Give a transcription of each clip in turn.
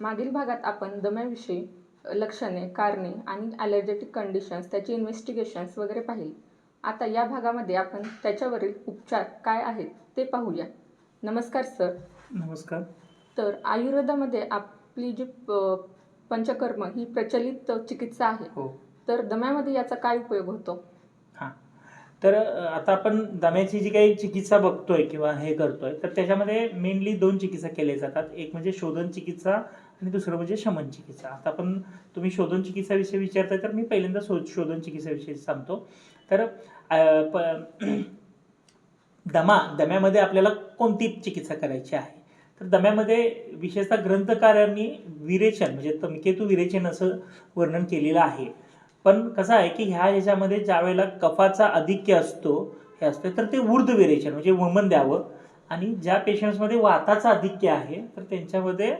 मागील भागात आपण दम्याविषयी लक्षणे कारणे आणि ॲलर्जेटिक कंडिशन्स त्याची इन्व्हेस्टिगेशन्स वगैरे पाहिली. आता या भागामध्ये आपण त्याच्यावरील उपचार काय आहेत ते पाहूया. नमस्कार सर. नमस्कार. तर आयुर्वेदामध्ये आपली जी पंचकर्म ही प्रचलित चिकित्सा आहे. हो. तर दम्यामध्ये याचा काय उपयोग होतो? हां. तर आता आपण दम्याची जी काही चिकित्सा बघतोय किंवा हे करतोय तर त्याच्यामध्ये मेनली दोन चिकित्सा केल्या जातात. एक म्हणजे शोधन चिकित्सा आणि दुसरं म्हणजे शमन चिकित्सा. आता आपण तुम्ही शोधन चिकित्साविषयी विचारताय तर मी पहिल्यांदा शो शोधन चिकित्साविषयी सांगतो. तर प दमा दम्यामध्ये आपल्याला कोणती चिकित्सा करायची आहे? तर दम्यामध्ये विशेषतः ग्रंथकारांनी विरेचन म्हणजे तमकेतू विरेचन असं वर्णन केलेलं आहे. पण कसं आहे की ह्या ह्याच्यामध्ये ज्या वेळेला कफाचा अधिक्य असतो हे असतं तर ते ऊर्ध विरेचन म्हणजे वमन द्यावं. आणि ज्या पेशंट्समध्ये वाताचा अधिक्य आहे तर त्यांच्यामध्ये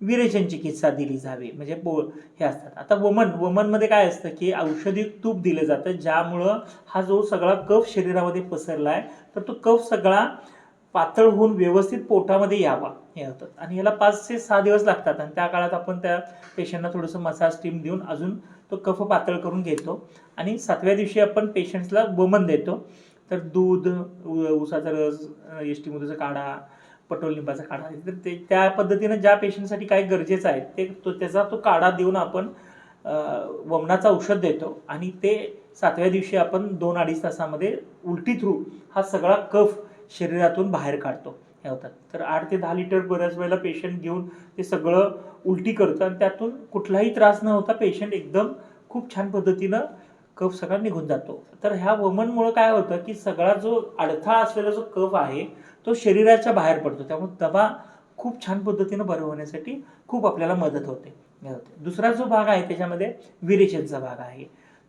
विरेचन चिकित्सा दिली जावी. म्हणजे बो हे असतात. आता वमन वमनमध्ये काय असतं की औषधी तूप दिलं जातं ज्यामुळं हा जो सगळा कफ शरीरामध्ये पसरला आहे तर तो कफ सगळा पातळ होऊन व्यवस्थित पोटामध्ये यावा. हे होतं. आणि याला पाच ते सहा दिवस लागतात. आणि त्या काळात आपण त्या पेशंटला थोडंसं मसाज स्टीम देऊन अजून तो कफ पातळ करून घेतो. आणि सातव्या दिवशी आपण पेशंट्सला वमन देतो. तर दूध उसाचा रस एष्टी काढा पटोल लिंबाचा काढा. तर ते त्या पद्धतीनं ज्या पेशंटसाठी काय गरजेचं आहे ते तो त्याचा तो काढा देऊन आपण वमनाचं औषध देतो. आणि ते सातव्या दिवशी आपण दोन अडीच तासामध्ये उलटी थ्रू हा सगळा कफ शरीरातून बाहेर काढतो. हे होतात. तर आठ ते दहा लिटर बऱ्याच वेळेला पेशंट घेऊन ते सगळं उलटी करतं. आणि त्यातून कुठलाही त्रास न होता पेशंट एकदम खूप छान पद्धतीनं कफ सगळा निघून जातो. तर ह्या वमनमुळं काय होतं की सगळा जो अडथळा असलेला जो कफ आहे तो शरीराच्या बाहेर पडतो. त्यामुळे दबा खूप छान पद्धतीनं बरं होण्यासाठी खूप आपल्याला मदत होते. दुसरा जो भाग आहे त्याच्यामध्ये विरेचनचा भाग आहे.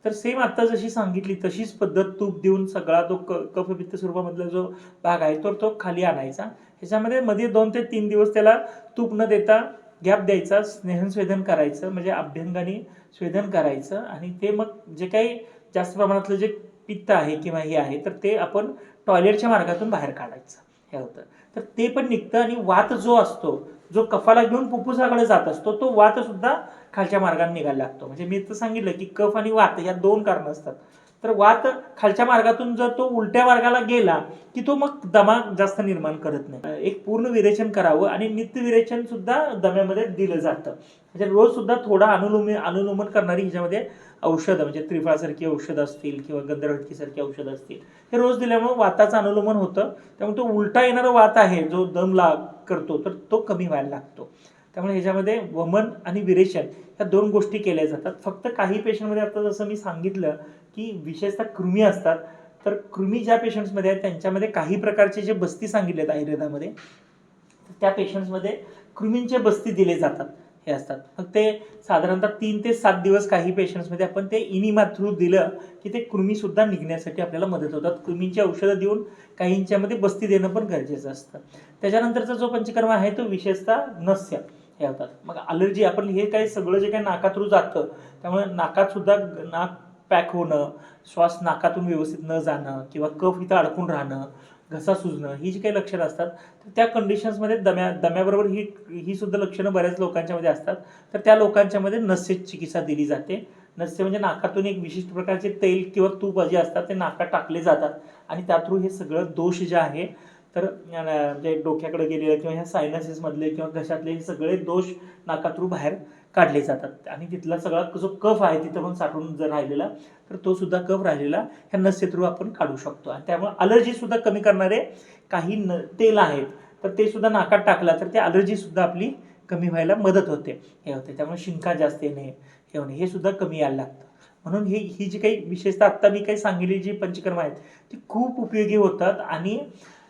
तर सेम आत्ता जशी सांगितली तशीच पद्धत तूप देऊन सगळा तो क कफपित्त स्वरूपामधला जो भाग आहे तर तो खाली आणायचा. ह्याच्यामध्ये मध्ये दोन ते तीन दिवस त्याला तूप न देता गॅप द्यायचा स्नेहन स्वेदन करायचं म्हणजे अभ्यंगाने स्वेदन करायचं आणि ते मग जे काही जास्त प्रमाणातलं जे पित्त आहे किंवा हे आहे तर ते आपण टॉयलेटच्या मार्गातून बाहेर काढायचं. हे होतं. तर ते पण निघतं आणि वात जो असतो जो कफाला घेऊन फुफ्फुसाकडे जात असतो तो वातसुद्धा खालच्या मार्गाने निघायला लागतो. म्हणजे मी तर सांगितलं की कफ आणि वात या दोन कारणं असतात. तर वात खालच्या मार्गातून जर तो उलट्या मार्गाला गेला की तो मग दमा जास्त निर्माण करत नाही. एक पूर्ण विरेचन करावं आणि नित्य विरेचन सुद्धा दम्यामध्ये दिलं जातं. म्हणजे रोज सुद्धा थोडा अनुलोमी अनुलोमन करणारी ह्याच्यामध्ये औषधं म्हणजे त्रिफळासारखी औषधं असतील किंवा गंधर्वटकीसारखी औषधं असतील हे रोज दिल्यामुळे वाताचं अनुलोमन होतं. त्यामुळे तो उलटा येणारा वात आहे जो दम ला करतो तर तो कमी व्हायला लागतो. त्यामुळे ह्याच्यामध्ये वमन आणि विरेचन ह्या दोन गोष्टी केल्या जातात. फक्त काही पेशंटमध्ये आता जसं मी सांगितलं की विशेषतः कृमी असतात. तर कृमी ज्या पेशंट्समध्ये आहेत त्यांच्यामध्ये काही प्रकारचे जे बस्ती सांगितले आहेत आयुर्वेदामध्ये त्या पेशंट्समध्ये कृमींचे बस्ती दिले जातात. हे असतात. मग ते साधारणतः तीन ते सात दिवस काही पेशंट्समध्ये आपण ते इनिमा थ्रू दिलं की ते कृमीसुद्धा निघण्यासाठी आपल्याला मदत होतात. कृमींची औषधं देऊन काहींच्यामध्ये बस्ती देणं पण गरजेचं असतं. त्याच्यानंतरचा जो पंचकर्म आहे तो विशेषतः नस्य हे होतात. मग अलर्जी आपण हे काही सगळं जे काही नाका थ्रू जातं त्यामुळे नाकात सुद्धा नाक पॅक होणं श्वास नाकातून व्यवस्थित न जाणं किंवा कफ इथं अडकून राहणं घसा सुजणं ही जी काही लक्षणं असतात तर त्या कंडिशन्समध्ये दम्या दम्याबरोबर ही ही सुद्धा लक्षणं बऱ्याच लोकांच्यामध्ये असतात. तर त्या लोकांच्यामध्ये नस्य चिकित्सा दिली जाते. नस्य म्हणजे नाकातून एक विशिष्ट प्रकारचे तेल किंवा तूप जे असतात ते नाकात टाकले जातात. आणि त्या थ्रू हे सगळं दोष जे आहे तर जे म्हणजे डोक्याकडे गेलेलं किंवा ह्या सायनसेसमधले किंवा घशातले हे सगळे दोष नाका थ्रू बाहेर काढले जातात. आणि तिथला सगळा जो कफ आहे तिथं पण साठवून जर राहिलेला तर तो सुद्धा कफ राहिलेला ह्या नस्य थ्रू आपण काढू शकतो. आणि त्यामुळे अलर्जी सुद्धा कमी करणारे काही न तेल आहेत तर ते सुद्धा नाकात टाकला तर ते अलर्जी सुद्धा आपली कमी व्हायला मदत होते. हे होते. त्यामुळे शिंका जास्त येणे हे होणे हे सुद्धा कमी यायला लागतं. म्हणून हे ही जी काही विशेषतः आत्ता मी काही सांगितली जी पंचकर्म आहेत ती खूप उपयोगी होतात. आणि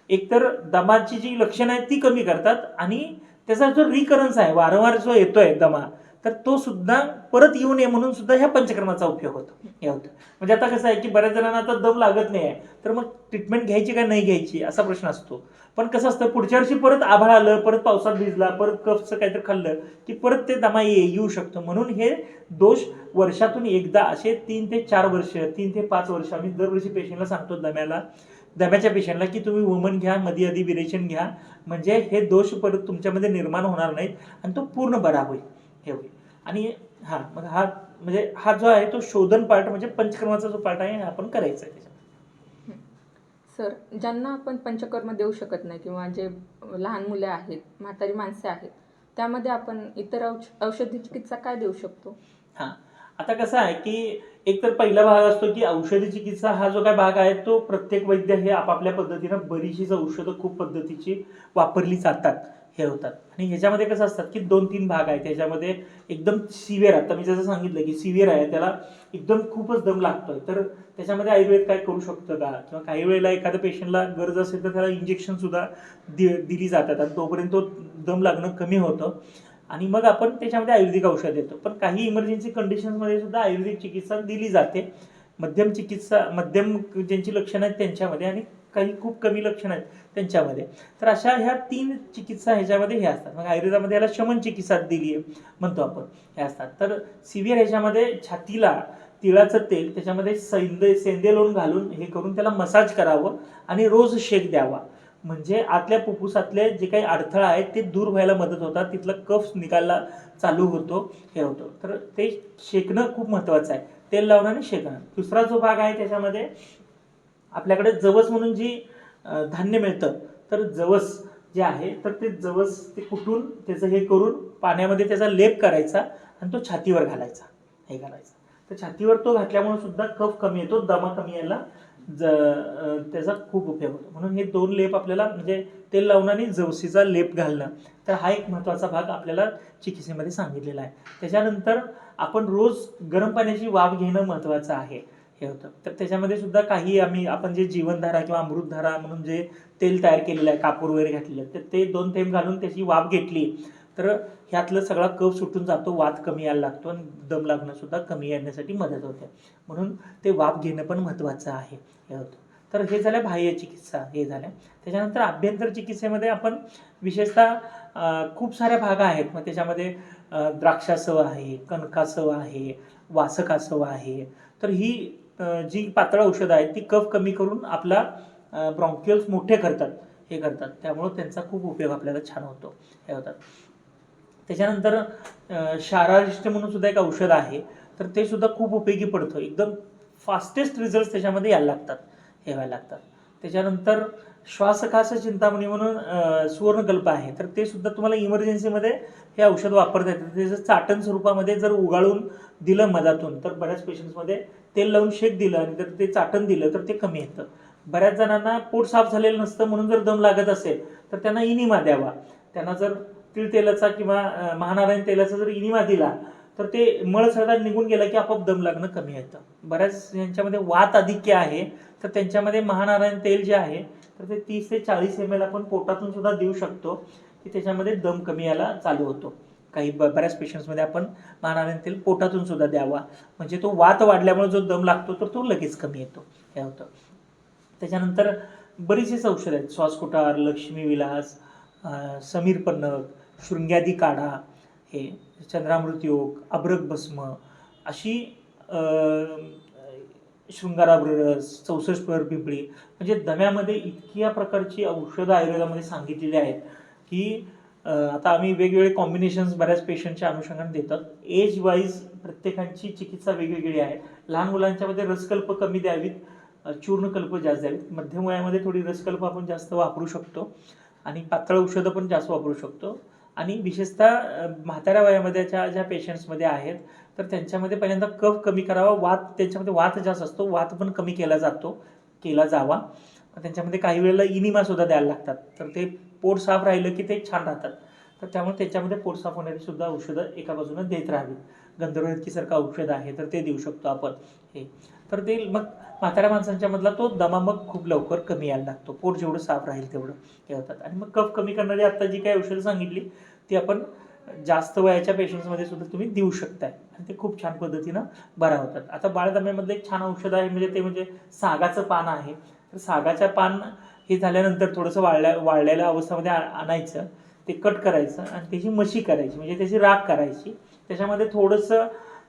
एकतर दमाची जी लक्षणं आहेत ती कमी करतात. आणि त्याचा जो रिकरन्स आहे वारंवार जो येतोय दमा तर तो सुद्धा परत येऊ नये म्हणून सुद्धा ह्या पंचकर्माचा उपयोग होतो. हे होतं. म्हणजे आता कसं आहे की बऱ्याच जणांना आता दम लागत नाही आहे. तर मग ट्रीटमेंट घ्यायची का नाही घ्यायची असा प्रश्न असतो. पण कसं असतं पुढच्या वर्षी परत आभाळ आलं परत पावसात भिजला परत कफचं काहीतरी खाल्लं की परत ते दमा ये येऊ शकतं. म्हणून हे दोष वर्षातून एकदा असे तीन ते चार वर्ष तीन ते पाच वर्ष आम्ही दरवर्षी पेशंटला सांगतो दम्याला दम्याच्या पेशंटला की तुम्ही वुमन घ्या मध्ये आधी विरेचन घ्या. म्हणजे हे दोष परत तुमच्यामध्ये निर्माण होणार नाहीत आणि तो पूर्ण बरा होईल. हे होईल. आणि हा मग हा म्हणजे हा जो आहे तो शोधन पार्ट म्हणजे पंचकर्माचा जो पार्ट आहे हा आपण करायचा आहे त्याच्यात. सर ज्यांना आपण पंचकर्म देऊ शकत नाही किंवा जे लहान मुले आहेत म्हातारी माणसे आहेत त्यामध्ये आपण इतर औष औषधी चिकित्सा काय देऊ शकतो? हा. आता कसं आहे की एक तर पहिला भाग असतो की औषधी चिकित्सा हा जो काय भाग आहे तो प्रत्येक वैद्य हे आपापल्या पद्धतीनं बरीचशीच औषधं खूप पद्धतीची वापरली जातात हे होतात. आणि ह्याच्यामध्ये कसं असतात की दोन तीन भाग आहेत. त्याच्यामध्ये एकदम सिव्हिअर आता मी जसं सांगितलं की सिव्हिअर आहे त्याला एकदम खूपच दम लागतोय. तर त्याच्यामध्ये आयुर्वेद काय करू शकतं का? किंवा काही वेळेला एखाद्या पेशंटला गरज असेल तर त्याला इंजेक्शनसुद्धा दि दिली जातात. आणि तोपर्यंत तो दम लागणं कमी होतं. आणि मग आपण त्याच्यामध्ये आयुर्वेदिक औषध देतो. पण काही इमर्जन्सी कंडिशन्समध्ये सुद्धा आयुर्वेदिक चिकित्सा दिली जाते. मध्यम चिकित्सा मध्यम ज्यांची लक्षणं आहेत त्यांच्यामध्ये आणि काही खूप कमी लक्षणं आहेत त्यांच्यामध्ये. तर अशा ह्या तीन चिकित्सा ह्याच्यामध्ये हे असतात. मग आयुर्वेदामध्ये याला शमन चिकित्सा दिली आहे म्हणतो आपण. हे असतात. तर सिव्हिअर ह्याच्यामध्ये छातीला तिळाचं तेल त्याच्यामध्ये सैंदे सेंदे लोण घालून हे करून त्याला मसाज करावं आणि रोज शेक द्यावा. म्हणजे आतल्या फुफ्फुसातले जे काही अडथळा आहेत ते दूर व्हायला मदत होतात. तिथला कफ निघायला चालू होतो हे होतं. तर ते शेकणं खूप महत्त्वाचं आहे. तेल लावणं आणि शेकणं. दुसरा जो भाग आहे त्याच्यामध्ये आपल्याकडे जवस म्हणून जी धान्य मिळतं तर जवस जे आहे तर ते जवस ते कुटून त्याचं हे करून पाण्यामध्ये त्याचा लेप करायचा आणि तो छातीवर घालायचा. हे घालायचा. तर छातीवर तो घातल्यामुळे सुद्धा कफ कमी येतो दमा कमी यायला ज त्याचा खूप उपयोग होतो. म्हणून हे दोन लेप आपल्याला म्हणजे तेल लावून आणि जवसीचा लेप घालणं तर हा एक महत्त्वाचा भाग आपल्याला चिकित्सेमध्ये सांगितलेला आहे. त्याच्यानंतर आपण रोज गरम पाण्याची वाफ घेणं महत्त्वाचं आहे हे होतं. तर त्याच्यामध्ये सुद्धा काही आम्ही आपण जे जीवनधारा किंवा अमृतधारा म्हणून जे तेल तयार केलेलं आहे कापूर वगैरे घातलेलं तर ते दोन थेंब घालून त्याची वाफ घेतली तर ह्यातलं सगळा कफ सुटून जातो वात कमी यायला लागतो आणि दम लागणंसुद्धा कमी येण्यासाठी मदत होते. म्हणून ते वाफ घेणं पण महत्त्वाचं आहे. हे होतं. तर हे झालं बाह्य चिकित्सा हे झाल्या त्याच्यानंतर आभ्यंतर चिकित्सेमध्ये आपण विशेषतः खूप साऱ्या भाग आहेत. मग त्याच्यामध्ये द्राक्षासव आहे कणकासव आहे वासकासव आहे. तर ही जी पातळ औषधं आहेत ती कफ कमी करून आपला ब्रॉन्क्युल्स मोठे करतात. हे करतात. त्यामुळं त्यांचा खूप उपयोग आपल्याला छान होतो. हे होतात. त्याच्यानंतर शारारिष्ट म्हणून सुद्धा एक औषध आहे. तर ते सुद्धा खूप उपयोगी पडतं. एकदम फास्टेस्ट रिझल्ट त्याच्यामध्ये यायला लागतात. हे व्हायला लागतात. त्याच्यानंतर श्वासकास चिंतामणी म्हणून सुवर्णकल्प आहे. तर ते सुद्धा तुम्हाला इमर्जन्सीमध्ये हे औषध वापरता येतं. त्याचं चाटण स्वरूपामध्ये जर उगाळून दिलं मधातून तर बऱ्याच पेशंट्समध्ये तेल लावून शेक दिलं आणि जर ते चाटण दिलं तर ते कमी येतं. बऱ्याच जणांना पोट साफ झालेलं नसतं म्हणून जर दम लागत असेल तर त्यांना इनिमा द्यावा. त्यांना जर तिळ तेलाचा किंवा महानारायण तेलाचा जर इनिमा दिला तर ते मळ सगळा निघून गेला की आपोआप दम लागणं कमी येतं. बऱ्याच यांच्यामध्ये वात अधिक्य आहे तर त्यांच्यामध्ये महानारायण तेल जे आहे तर ते तीस ते चाळीस एम एल आपण पोटातून सुद्धा देऊ शकतो की त्याच्यामध्ये दम कमी यायला चालू होतो. काही ब बऱ्याच पेशंट्समध्ये आपण महानारायण तेल पोटातून सुद्धा द्यावा. म्हणजे तो वात वाढल्यामुळे जो दम लागतो तर तो लगेच कमी येतो. हे होतं. त्याच्यानंतर बरीचशीच औषधं आहेत. श्वासकुटार लक्ष्मी विलास समीर पन्नग शृंग्यादी काढा हे चंद्रामृत योग अभ्रक भस्म अशी अं, चौसष्ट पर पिंपळी म्हणजे दम्यामध्ये इतक्या प्रकारची औषधं आयुर्वेदामध्ये सांगितलेली आहेत की आता आम्ही वेगवेगळे कॉम्बिनेशन्स बऱ्याच पेशंटच्या अनुषंगाने देतात. एज वाईज प्रत्येकांची चिकित्सा वेगवेगळी आहे. लहान मुलांच्यामध्ये रसकल्प कमी द्यावीत चूर्णकल्प जास्त द्यावीत. मध्यम वयामध्ये थोडी रसकल्प आपण जास्त वापरू शकतो. आणि पातळ औषधं पण जास्त वापरू शकतो. आणि विशेषतः म्हाताऱ्या वयामध्येच्या ज्या पेशंट्समध्ये आहेत तर त्यांच्यामध्ये पहिल्यांदा कफ कमी करावा वात त्यांच्यामध्ये वात जास्त असतो वात पण कमी केला जातो केला जावा. त्यांच्यामध्ये काही वेळेला इनिमासुद्धा द्यायला लागतात. तर ते पोट साफ राहिलं की ते छान राहतात. तर त्यामुळे त्याच्यामध्ये पोट साफ होणारी सुद्धा औषधं एका बाजूनं देत राहावीत. गंधर्वकीसारखं औषध आहे तर ते देऊ शकतो आपण. हे. तर ते मग म्हाताऱ्या माणसांच्या मधला तो दमा मग खूप लवकर कमी यायला लागतो. पोट जेवढं साफ राहील तेवढं हे होतात. आणि मग कफ कमी करणारी आता जी काही औषधं सांगितली ती आपण जास्त वयाच्या पेशंट्समध्ये सुद्धा तुम्ही देऊ शकताय. आणि ते खूप छान पद्धतीनं बरा होतात. आता बाळदम्यामधलं एक छान औषध आहे म्हणजे ते म्हणजे सागाचं पान आहे. तर सागाच्या पान हे झाल्यानंतर थोडंसं वाळल्या वाळलेल्या अवस्थेमध्ये आ- आणायचं ते कट करायचं आणि त्याची मशी करायची म्हणजे त्याची राख करायची. त्याच्यामध्ये थोडंसं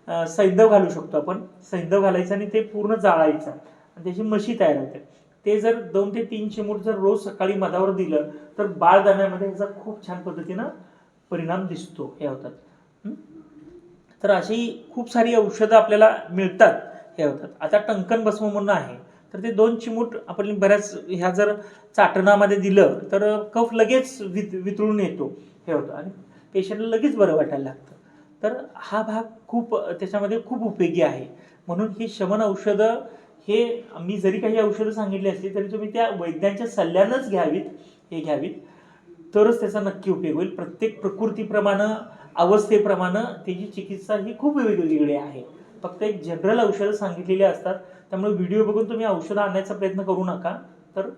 सैंदव घालू शकतो आपण. सैंदव घालायचं आणि ते पूर्ण जाळायचं. आणि त्याची मशी तयार होते. ते जर दोन ते तीन चिमूट जर रोज सकाळी मधावर दिलं तर बाळ दम्यामध्ये ह्याचा खूप छान पद्धतीनं परिणाम दिसतो हे होतात. तर अशी खूप सारी औषधं आपल्याला मिळतात हे होतात. आता टंकन भस्म म्हणून आहे. तर ते दोन चिमूट आपण बऱ्याच ह्या जर चाटणामध्ये दिलं तर कफ लगेच वित वितळून येतो हे होतं. आणि पेशंटला लगेच बरं वाटायला लागतं. तर हा भाग खूप त्याच्यामध्ये खूप उपयोगी आहे. म्हणून ही शमन औषधं हे मी जरी काही औषधं सांगितली असली तरी तुम्ही त्या वैद्यांच्या सल्ल्यानंच घ्यावीत हे घ्यावीत. तरच त्याचा नक्की उपयोग होईल. प्रत्येक प्रकृतीप्रमाणे अवस्थेप्रमाणे त्याची चिकित्सा ही खूप वेगवेगळी आहे. फक्त एक जनरल औषधं सांगितलेली असतात. त्यामुळे व्हिडिओ बघून तुम्ही औषधं आणण्याचा प्रयत्न करू नका. तर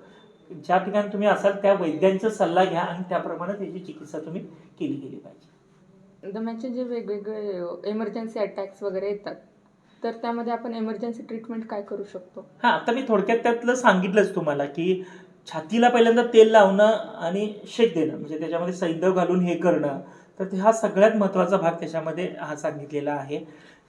ज्या ठिकाणी तुम्ही असाल त्या वैद्यांचा सल्ला घ्या आणि त्याप्रमाणे त्याची चिकित्सा तुम्ही केली गेली पाहिजे. दम्याचे जे वेगवेगळे इमर्जन्सी अटॅक्स वगैरे येतात तर त्यामध्ये आपण इमर्जन्सी ट्रीटमेंट काय करू शकतो? हा आता मी थोडक्यात त्यातलं सांगितलंच तुम्हाला की छातीला पहिल्यांदा तेल लावणं आणि शेक देणं म्हणजे त्याच्यामध्ये सैंदव घालून हे करणं तर ते हा सगळ्यात महत्त्वाचा भाग त्याच्यामध्ये हा सांगितलेला आहे.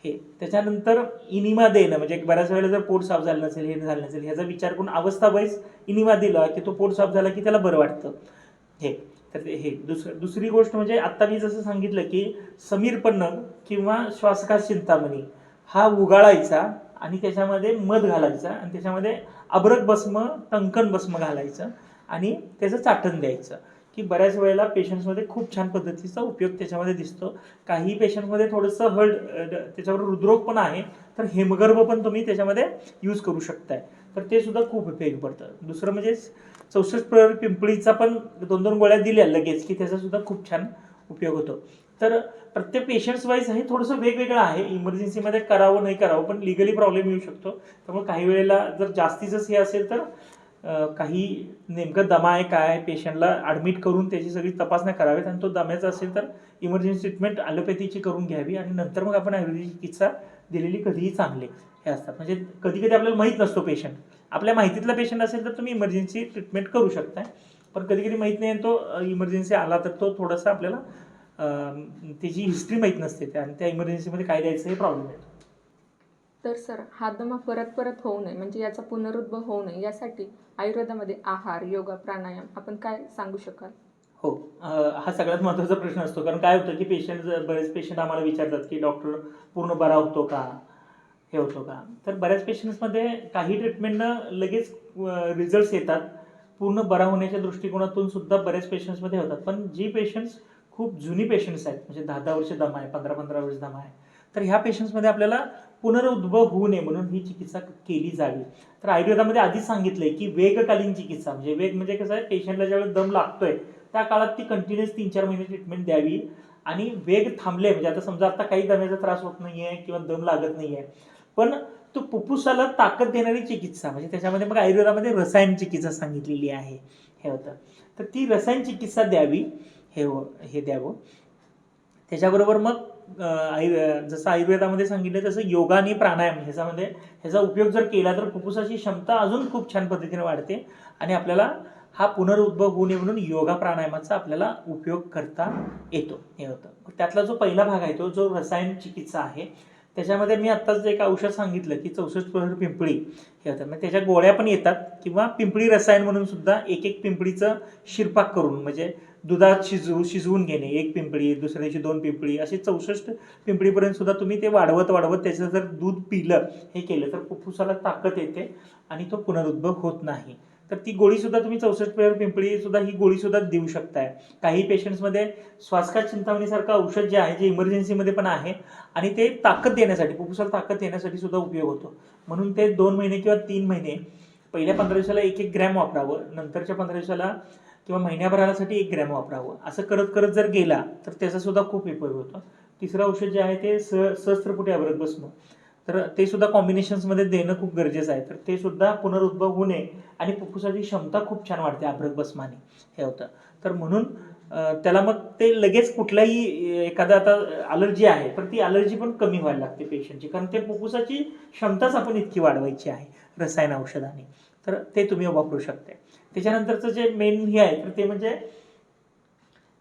हे त्याच्यानंतर इनिमा देणं म्हणजे बऱ्याच वेळेला जर पोट साफ झालं नसेल हे झालं नसेल ह्याचा विचार करून अवस्था वाईज इनिमा दिला की तो पोट साफ झाला की त्याला बरं वाटतं. हे तर ते हे दुसरं दुसरी गोष्ट म्हणजे आत्ता मी जसं सांगितलं की समीरपन्न किंवा श्वासकास चिंतामणी हा उगाळायचा आणि त्याच्यामध्ये मध घालायचा आणि त्याच्यामध्ये अब्रक भस्म टंकन भस्म घालायचं आणि त्याचं चाटण द्यायचं. की बऱ्याच वेळेला पेशंट्समध्ये खूप छान पद्धतीचा उपयोग त्याच्यामध्ये दिसतो. काही पेशंटमध्ये थोडंसं हर्ड त्याच्यावर हृदरोग पण आहे तर हेमगर्भ पण तुम्ही त्याच्यामध्ये यूज करू शकताय. तर ते सुद्धा खूप उपयोग पडतं. दुसरं म्हणजे चौसष्ट प्रहर पिंपळीचा पण दोन दोन गोळ्या दिल्या लगेच की त्याचा सुद्धा खूप छान उपयोग होतो. तर प्रत्येक पेशंट्स वाईज हे थोडंसं वेगवेगळं आहे. इमर्जन्सीमध्ये करावं नाही करावं पण लिगली प्रॉब्लेम येऊ शकतो. त्यामुळे काही वेळेला जर जास्तीचंच हे असेल तर काही नेमकं दमा आहे काय पेशंटला ॲडमिट करून त्याची सगळी तपासण्या कराव्यात. आणि तो दम्याचा असेल तर इमर्जन्सी ट्रीटमेंट ॲलोपॅथीची करून घ्यावी. आणि नंतर मग आपण आयुर्वेदिक चिकित्सा दिलेली कधीही चांगले हे असतात. म्हणजे कधी कधी आपल्याला माहीत नसतो पेशंट आपल्या माहितीतला पेशंट असेल तर तुम्ही इमर्जन्सी ट्रीटमेंट करू शकताय. पण कधी कधी माहीत नाही आणि तो इमर्जन्सी आला तर तो थोडासा आपल्याला त्याची हिस्ट्री माहीत नसते त्या आणि त्या इमर्जन्सीमध्ये काय द्यायचं हे प्रॉब्लेम येतो. तर सर हा दमा परत परत होऊ नये म्हणजे याचा पुनरुद्भव होऊ नये यासाठी आयुर्वेदामध्ये आहार योगा प्राणायाम आपण काय सांगू शकाल? हो. हा सगळ्यात महत्त्वाचा प्रश्न असतो. कारण काय होतं की पेशंट बरेच पेशंट आम्हाला विचारतात की डॉक्टर पूर्ण बरा होतो का? हे होतो का? तर बऱ्याच पेशंट्समध्ये काही ट्रीटमेंटनं लगेच रिझल्ट्स येतात. पूर्ण बरा होण्याच्या दृष्टिकोनातून सुद्धा बऱ्याच पेशंट्समध्ये होतात. पण जी पेशंट्स खूप जुनी पेशंट्स आहेत म्हणजे दहा दहा वर्ष दमा आहे पंधरा पंधरा वर्ष दमा आहे तर ह्या पेशंट्समध्ये आपल्याला पुनरुद्भव होऊ नये म्हणून ही चिकित्सा केली जावी. तर आयुर्वेदामध्ये आधीच सांगितलंय की वेगकालीन चिकित्सा म्हणजे वेग म्हणजे कसं आहे पेशंटला ज्यावेळेस दम लागतोय त्या काळात ती कंटिन्युअस तीन चार महिने ट्रीटमेंट द्यावी. आणि वेग थांबले. म्हणजे आता समजा आता काही दम्याचा त्रास होत नाही आहे किंवा दम लागत नाही आहे पण तो फुफ्फुसाला ताकद देणारी चिकित्सा म्हणजे त्याच्यामध्ये मग आयुर्वेदामध्ये रसायन चिकित्सा सांगितलेली आहे. हे होतं. तर ती रसायन चिकित्सा द्यावी. हे हो हे द्यावं. त्याच्याबरोबर मग अं, आयु जसं आयुर्वेदामध्ये सांगितलं तसं योगा आणि प्राणायाम ह्याच्यामध्ये ह्याचा उपयोग जर केला तर फुफ्फुसाची क्षमता अजून खूप छान पद्धतीने वाढते. आणि आपल्याला हा पुनरुद्भव होऊ नये म्हणून योगा प्राणायामाचा आपल्याला उपयोग करता येतो हे होतं. त्यातला जो पहिला भाग आहे तो जो रसायन चिकित्सा आहे त्याच्यामध्ये मी आत्ताच एक औषध सांगितलं की चौसष्ट प्रहर पिंपळी हे होतं. मग त्याच्या गोळ्या पण येतात किंवा पिंपळी रसायन म्हणून सुद्धा एक एक पिंपळीचं शिरपाक करून म्हणजे दुधात शिजवू शिजवून घेणे एक पिंपळी दुसऱ्या दिवशी दोन पिंपळी अशी चौसष्ट पिंपळीपर्यंत सुद्धा तुम्ही ते वाढवत वाढवत त्याचं जर दूध पिलं हे केलं तर फुफ्फुसाला ताकद येते आणि तो पुनरुद्भव होत नाही. तर ती गोळीसुद्धा तुम्ही चौसष्ट पेअर पिंपळी सुद्धा ही गोळीसुद्धा देऊ शकताय. काही पेशंट्समध्ये श्वासकात चिंतावणीसारखं औषध जे आहे जे इमर्जन्सीमध्ये पण आहे आणि ते ताकद देण्यासाठी फुफ्फुसाला ताकद देण्यासाठी सुद्धा उपयोग होतो. म्हणून ते दोन महिने किंवा तीन महिने पहिल्या पंधरा दिवसाला एक एक ग्रॅम वापरावं नंतरच्या पंधरा दिवसाला किंवा महिन्याभरासाठी एक ग्रॅम वापरावं. असं करत करत जर गेला तर त्याचा सुद्धा खूप उपयोग होतो. तिसरं औषध जे आहे ते स सहस्त्रपुटी अवरत भस्म तर ते सुद्धा कॉम्बिनेशन्समध्ये देणं खूप गरजेचं आहे. तर ते सुद्धा पुनरुद्भव होऊ नये आणि फुफ्फुसाची क्षमता खूप छान वाढते अभ्रक भस्माने. हे होतं. तर म्हणून त्याला मग ते लगेच कुठलाही एखादा आता अलर्जी आहे तर ती अलर्जी पण कमी व्हायला लागते पेशंटची कारण ते फुफ्फुसाची क्षमताच आपण इतकी वाढवायची आहे रसायन औषधाने. तर ते तुम्ही वापरू शकता. त्याच्यानंतरचं जे मेन हे आहे तर ते म्हणजे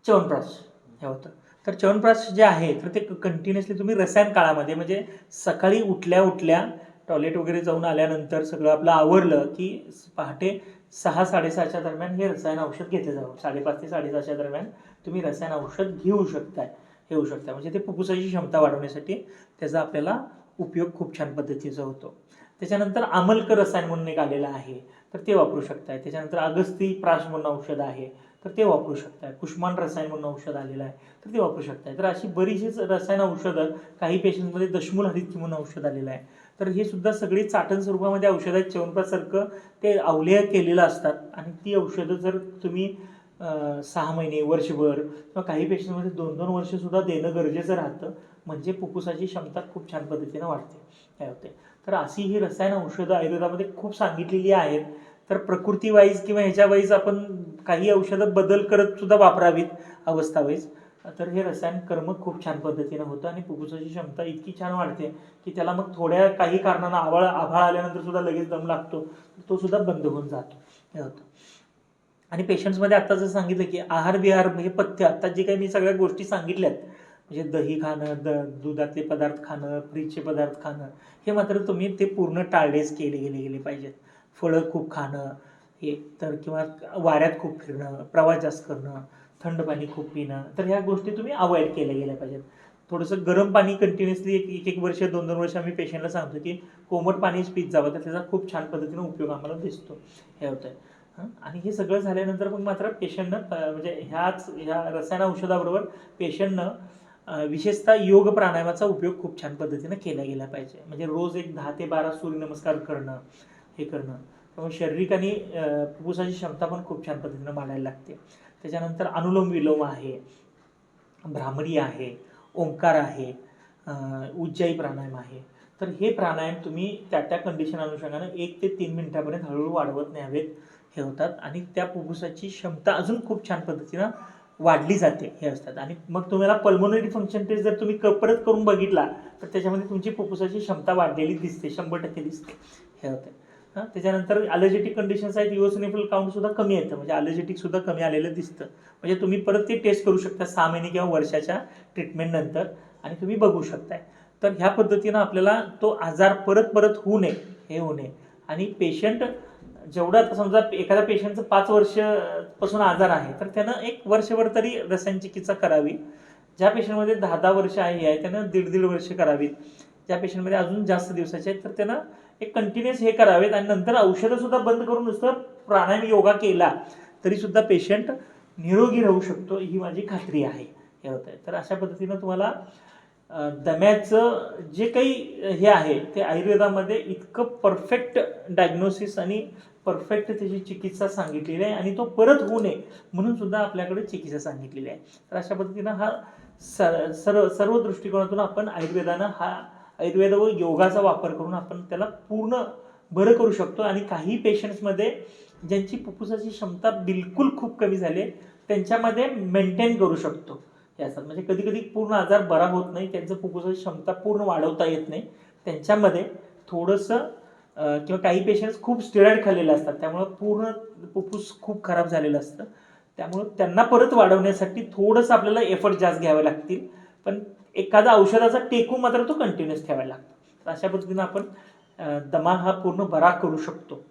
च्यवनप्राश हे होतं. तर च्यवनप्राश जे आहे तर ते कंटिन्युअसली तुम्ही रसायन काळामध्ये म्हणजे सकाळी उठल्या उठल्या टॉयलेट वगैरे जाऊन आल्यानंतर सगळं आपलं आवरलं की पहाटे सहा साडेसहाच्या दरम्यान हे रसायन औषध घेतलं जावं. साडेपाच ते साडेसहाच्या दरम्यान तुम्ही रसायन औषध घेऊ शकताय घेऊ शकता म्हणजे ते फुफ्फुसाची क्षमता वाढवण्यासाठी त्याचा आपल्याला उपयोग खूप छान पद्धतीचा होतो. त्याच्यानंतर आमलक रसायन म्हणून एक आलेलं आहे तर ते वापरू शकताय. त्याच्यानंतर अगस्ती प्राश म्हणून औषध आहे. तर ते वापरू शकताय. कुष्मान रसायन म्हणून औषध आलेलं आहे तर ते वापरू शकताय. तर अशी बरीचशीच रसायन औषधं काही पेशंटमध्ये दशमूल हरित म्हणून औषध आलेलं आहे. तर हे सुद्धा सगळी चाटण स्वरूपामध्ये औषध आहेत. च्यवनप्रासारखं ते अवलेह केलेलं असतात. आणि ती औषधं जर तुम्ही सहा महिने वर्षभर किंवा काही पेशंटमध्ये दोन दोन वर्षसुद्धा देणं गरजेचं राहतं. म्हणजे फुफ्फुसाची क्षमता खूप छान पद्धतीनं वाढते. काय होते तर अशी ही रसायन औषधं आयुर्वेदामध्ये खूप सांगितलेली आहेत. तर प्रकृतीवाईज किंवा ह्याच्या वाईज आपण काही औषधं बदल करत सुद्धा वापरावीत अवस्था वाईज तर हे रसायन कर्म खूप छान पद्धतीनं होतं आणि फुफ्फुसाची क्षमता इतकी छान वाढते की त्याला मग थोड्या काही कारणानं आवाळ आभाळ आल्यानंतर सुद्धा लगेच दम लागतो. तो सुद्धा बंद होऊन जातो. हे होतं. आणि पेशंट्समध्ये आता जर सांगितलं की आहार विहार हे पथ्य. आता जे काही मी सगळ्या गोष्टी सांगितल्यात म्हणजे दही खाणं द दुधातले पदार्थ खाणं फ्रीजचे पदार्थ खाणं हे मात्र तुम्ही ते पूर्ण टाळलेच केले गेले गेले पाहिजेत. फळं खूप खाणं एक तर किंवा वाऱ्यात खूप फिरणं प्रवास जास्त करणं थंड पाणी खूप पिणं तर ह्या गोष्टी तुम्ही अवॉइड केल्या गेल्या पाहिजेत. थोडंसं गरम पाणी कंटिन्युअसली एक एक एक वर्ष दोन दोन वर्ष आम्ही पेशंटला सांगतो की कोमट पाणीच पीत जावं तर त्याचा खूप छान पद्धतीनं उपयोग आम्हाला दिसतो. हे होतं आहे आणि हे सगळं झाल्यानंतर मग मात्र पेशंटनं म्हणजे ह्याच ह्या रसायन औषधाबरोबर पेशंटनं विशेषतः योग प्राणायामाचा उपयोग खूप छान पद्धतीनं केला गेला पाहिजे. म्हणजे रोज एक दहा ते बारा सूर्यनमस्कार करणं हे करणं. शारीरिक आणि फुफ्फुसाची क्षमता पण खूप छान पद्धतीनं वाढायला लागते. त्याच्यानंतर अनुलोम विलोम आहे भ्रामरी आहे ओंकार आहे उज्जाई प्राणायाम आहे. तर हे प्राणायाम तुम्ही त्या त्या कंडिशन अनुषंगानं एक ते तीन मिनिटापर्यंत हळूहळू वाढवत न्यावेत हे होतात. आणि त्या फुफ्फुसाची क्षमता अजून खूप छान पद्धतीनं वाढली जाते हे असतात. आणि मग तुम्हाला पल्मोनरी फंक्शन टेस्ट जर तुम्ही क परत करून बघितला तर त्याच्यामध्ये तुमची फुफ्फुसाची क्षमता वाढलेली दिसते शंभर टक्के दिसते हे होते. हां त्याच्यानंतर अलर्जेटिक कंडिशन्स आहेत युओसिनेफल काउंट सुद्धा कमी येतं. म्हणजे अलर्जेटिकसुद्धा कमी आलेलं दिसतं. म्हणजे तुम्ही परत ते टेस्ट करू शकता सहा महिने किंवा वर्षाच्या ट्रीटमेंटनंतर आणि तुम्ही बघू शकताय. तर ह्या पद्धतीनं आपल्याला तो आजार परत परत होऊ नये हे होऊ नये. आणि पेशंट जेवढा समजा एखाद्या पेशंटचं पाच वर्षपासून आजार आहे तर त्यानं एक वर्षभर तरी रसायन चिकित्सा करावी. ज्या पेशंटमध्ये दहा दहा वर्ष आहे आहे त्यानं दीड दीड वर्ष करावीत. ज्या पेशंटमध्ये अजून जास्त दिवसाचे आहेत तर त्यानं एक कंटिन्युअस हे करावेत आणि नंतर औषधंसुद्धा बंद करून नुसतं प्राणायाम योगा केला तरीसुद्धा पेशंट निरोगी राहू शकतो ही माझी खात्री आहे. हे होत आहे तर अशा पद्धतीनं तुम्हाला दम्याचं जे काही हे आहे ते आयुर्वेदामध्ये इतकं परफेक्ट डायग्नोसिस आणि परफेक्ट त्याची चिकित्सा सांगितलेली आहे आणि तो परत होऊ नये म्हणून सुद्धा आपल्याकडे चिकित्सा सांगितलेली आहे. तर अशा पद्धतीनं हा स- सर्व सर्व दृष्टिकोनातून आपण आयुर्वेदानं हा आयुर्वेद व योगाचा वापर करून आपण त्याला पूर्ण बरं करू शकतो. आणि काही पेशंट्समध्ये ज्यांची फुफ्फुसाची क्षमता बिलकुल खूप कमी झाली आहे, त्यांच्यामध्ये मेंटेन करू शकतो. याचा म्हणजे कधी कधी पूर्ण आजार बरा होत नाही त्यांचं फुफ्फुसाची क्षमता पूर्ण वाढवता येत नाही. त्यांच्यामध्ये थोडंसं किंवा काही पेशंट्स खूप स्टेरॉइड खाल्लेले असतात. त्यामुळं पूर्ण फुफ्फुस खूप खराब झालेलं असतं. त्यामुळं त्यांना परत वाढवण्यासाठी थोडंसं आपल्याला एफर्ट जास्त घ्यावे लागतील. पण एखादा औषधाचा टेकू मात्र तो कंटिन्युअस ठेवायला लागतो. तर अशा पद्धतीनं आपण दमा हा पूर्ण बरा करू शकतो.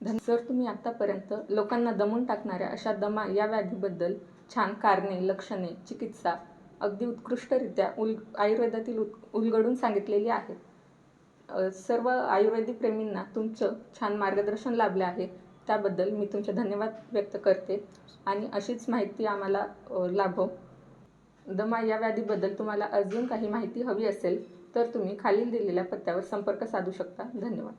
धन सर तुम्ही आतापर्यंत लोकांना दमून टाकणाऱ्या अशा दमा या व्याधीबद्दल छान कारणे लक्षणे चिकित्सा अगदी उत्कृष्टरित्या उल आयुर्वेदातील उत उलगडून सांगितलेली आहे सर्व आयुर्वेदिक प्रेमींना तुमचं छान मार्गदर्शन लाभले आहे. त्याबद्दल मी तुमचे धन्यवाद व्यक्त करते आणि अशीच माहिती आम्हाला लाभो. दमा या व्याधीबद्दल तुम्हाला अजून काही माहिती हवी असेल तर तुम्ही खालील दिलेल्या पत्त्यावर संपर्क साधू शकता. धन्यवाद.